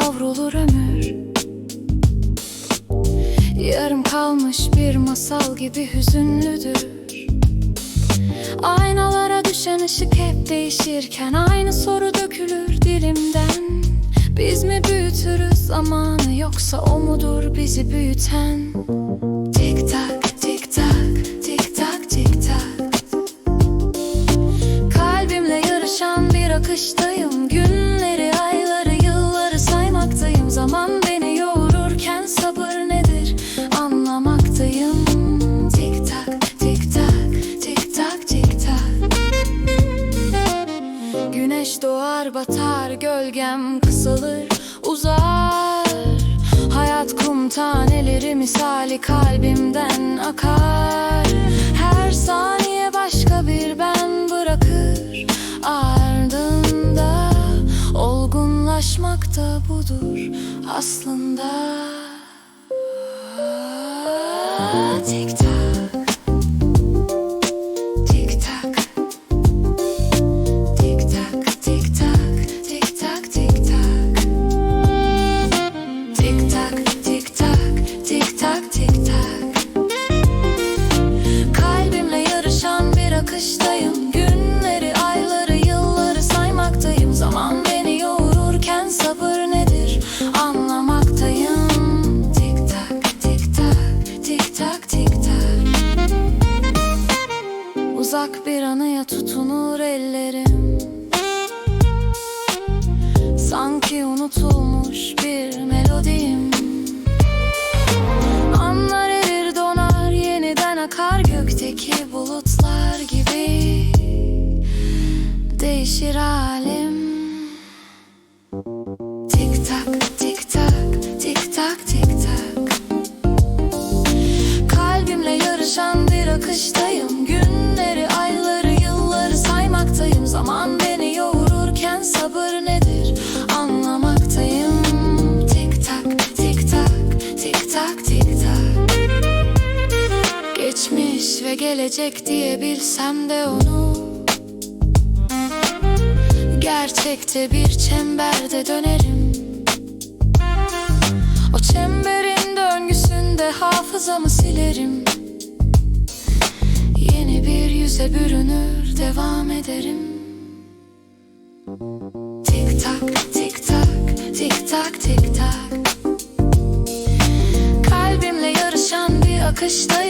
savrulur ömür. Yarım kalmış bir masal gibi hüzünlüdür. Aynalara düşen ışık hep değişirken Aynı soru dökülür dilimden. Biz mi büyütürüz zamanı yoksa o mudur bizi büyüten? Doğar batar gölgem kısalır uzar. Hayat kum taneleri misali kalbimden akar. Her saniye başka bir ben bırakır. Ardında olgunlaşmak da budur aslında. Tik tak akıştayım. Günleri, ayları, yılları saymaktayım. Zaman beni yoğururken sabır nedir anlamaktayım. Tik tak, tik tak, tik tak, tik tak. Uzak bir anıya tutunur ellerim Sanki unutulmuş gökteki bulutlar gibi Değişir halim gelecek diye bilsem de onu. Gerçekte bir çemberde dönerim. O çemberin döngüsünde hafızamı silerim. Yeni bir yüze bürünür devam ederim. Tik tak tik tak tik tak tik tak. Kalbimle yarışan bir akışta